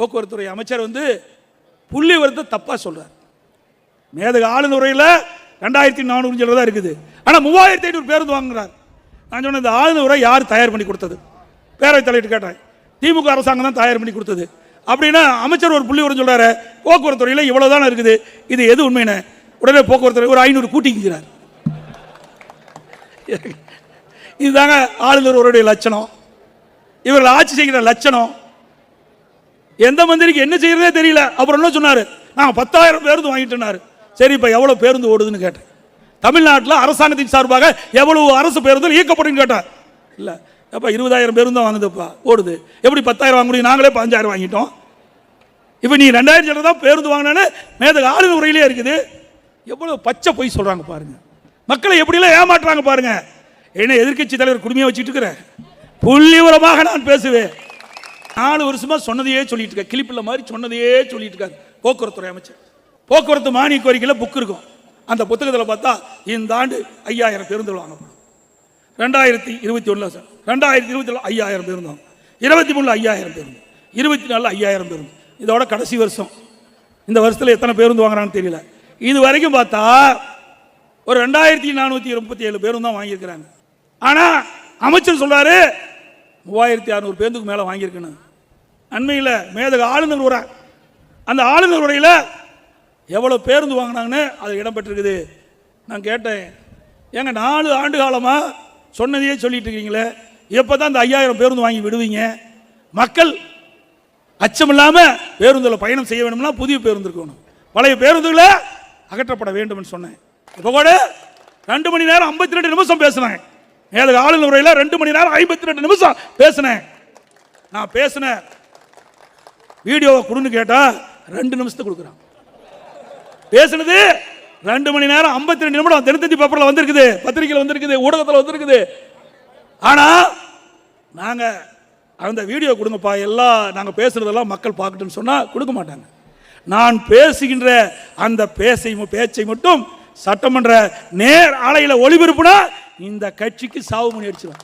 போக்குவரத்துறை அமைச்சர் வந்து புள்ளி வரத்தை தப்பாக சொல்கிறார் மேதக ஆளுநரையில் ரெண்டாயிரத்தி நானூறு தான் இருக்குது. ஆனால் மூவாயிரத்தி ஐநூறு பேருந்து வாங்குறார். நான் சொன்னேன் இந்த ஆளுநரை யார் தயார் பண்ணி கொடுத்தது? பேரவைத் தலைவர் கேட்டேன். திமுக அரசாங்கம் தான் தயார் பண்ணி கொடுத்தது. அப்படின்னா அமைச்சர் ஒரு புள்ளி வரும் சொல்கிறாரு போக்குவரத்து துறையில் இவ்வளோ தானே இருக்குது. இது எது உண்மைன்னு? உடனே போக்குவரத்து ஒரு ஐநூறு கூட்டிக்கிறார் இதுதாங்க ஆளுநர் ஒருடைய லட்சணம். இவர்கள் ஆட்சி செய்கிற லட்சணம். எந்த மந்திரிக்கு என்ன செய்யறதே தெரியல. அப்புறம் என்ன சொன்னார்? நான் பத்தாயிரம் பேருந்து வாங்கிட்டேனாரு சரி இப்போ எவ்வளோ பேருந்து ஓடுதுன்னு கேட்டேன். தமிழ்நாட்டில் அரசாங்கத்தின் சார்பாக எவ்வளவு அரசு பேருந்து இயக்கப்படுன்னு கேட்டேன். இல்லை அப்போ இருபதாயிரம் பேருந்து தான் வாங்குதுப்பா ஓடுது. எப்படி பத்தாயிரம் வாங்க முடியும்? நாங்களே பதினஞ்சாயிரம் வாங்கிட்டோம். இப்போ நீ ரெண்டாயிரம் சில்லறை தான் பேருந்து வாங்கினேன்னு மேதக ஆளுநர் உரையிலே இருக்குது. எவ்வளோ பச்சை பொய் சொல்கிறாங்க பாருங்கள் மக்களை எப்படிலாம் ஏமாற்றுறாங்க பாருங்கள் என்ன எதிர்க்கட்சி தலைவர் குடுமையை வச்சுட்டு இருக்கிறேன். புள்ளிவரமாக நான் பேசுவேன். நாலு வருஷமா சொன்னதையே சொல்லிட்டு இருக்க. கிளிப்பில் மாதிரி சொன்னதையே சொல்லிட்டு இருக்காரு. போக்குவரத்துறை அமைச்சர். போக்குவரத்து மானிய கோரிக்கையில் புக் இருக்கும். அந்த புத்தகத்தில் பார்த்தா இந்த ஆண்டு ஐயாயிரம் பேருந்துகள் வாங்கப்படும் ரெண்டாயிரத்தி இருபத்தி ஒன்றில் சார். ரெண்டாயிரத்தி இருபத்தி ஒன்று ஐயாயிரம் பேருந்தோம் இருபத்தி மூணில் ஐயாயிரம் பேருந்து இருபத்தி நாலில் ஐயாயிரம் பேருந்து இதோட கடைசி வருஷம். இந்த வருஷத்தில் எத்தனை பேருந்து வாங்குறான்னு தெரியல. இது வரைக்கும் பார்த்தா ஒரு ரெண்டாயிரத்தி நானூற்றி முப்பத்தி ஏழு பேரும் தான் வாங்கியிருக்கிறாங்க. ஆனால் அமைச்சர் சொல்கிறாரு மூவாயிரத்தி அறநூறு பேருந்துக்கு மேலே வாங்கியிருக்கணும் அண்மையில் மேதக ஆளுநர் உரை. அந்த ஆளுநர் உரையில் எவ்வளோ பேருந்து வாங்கினாங்கன்னு அது இடம்பெற்றிருக்குது நான் கேட்டேன் ஏங்க நாலு ஆண்டு காலமாக சொன்னதையே சொல்லிட்டு இருக்கீங்களே. எப்போ தான் இந்த ஐயாயிரம் பேருந்து வாங்கி விடுவீங்க? மக்கள் அச்சமில்லாமல் பேருந்தில் பயணம் செய்ய வேணும்னா புதிய பேருந்து இருக்கணும். பழைய பேருந்துகளை அகற்றப்பட வேண்டும்னு சொன்னேன். இப்போ கூட ரெண்டு மணி நேரம் ஐம்பத்தி ரெண்டு நிமிஷம் பேசுனேன் ஏழு ஆளுநர் உரையில் ரெண்டு மணி நேரம் ஐம்பத்தி ரெண்டு நிமிஷம் பேசினேன். நான் பேசினேன் வீடியோவை கொடுன்னு கேட்டால் ரெண்டு நிமிஷத்துக்கு கொடுக்குறான். பேசுனது ரெண்டு மணி நேரம் ஐம்பத்தி ரெண்டு நிமிடம். தினத்தஞ்சி பேப்பரில் வந்திருக்குது பத்திரிகையில் வந்திருக்குது ஊடகத்தில் வந்திருக்குது. ஆனால் நாங்கள் அந்த வீடியோ கொடுங்கப்பா எல்லாம் நாங்கள் பேசுகிறதெல்லாம் மக்கள் பார்க்கட்டும்னு சொன்னால் கொடுக்க மாட்டாங்க. நான் பேசுகின்ற அந்த பேசை பேச்சை மட்டும் சட்டமன்ற நேர் ஆலையில் ஒளிபரப்புனா இந்த கட்சிக்கு சாவு மணி அடிச்சிடும்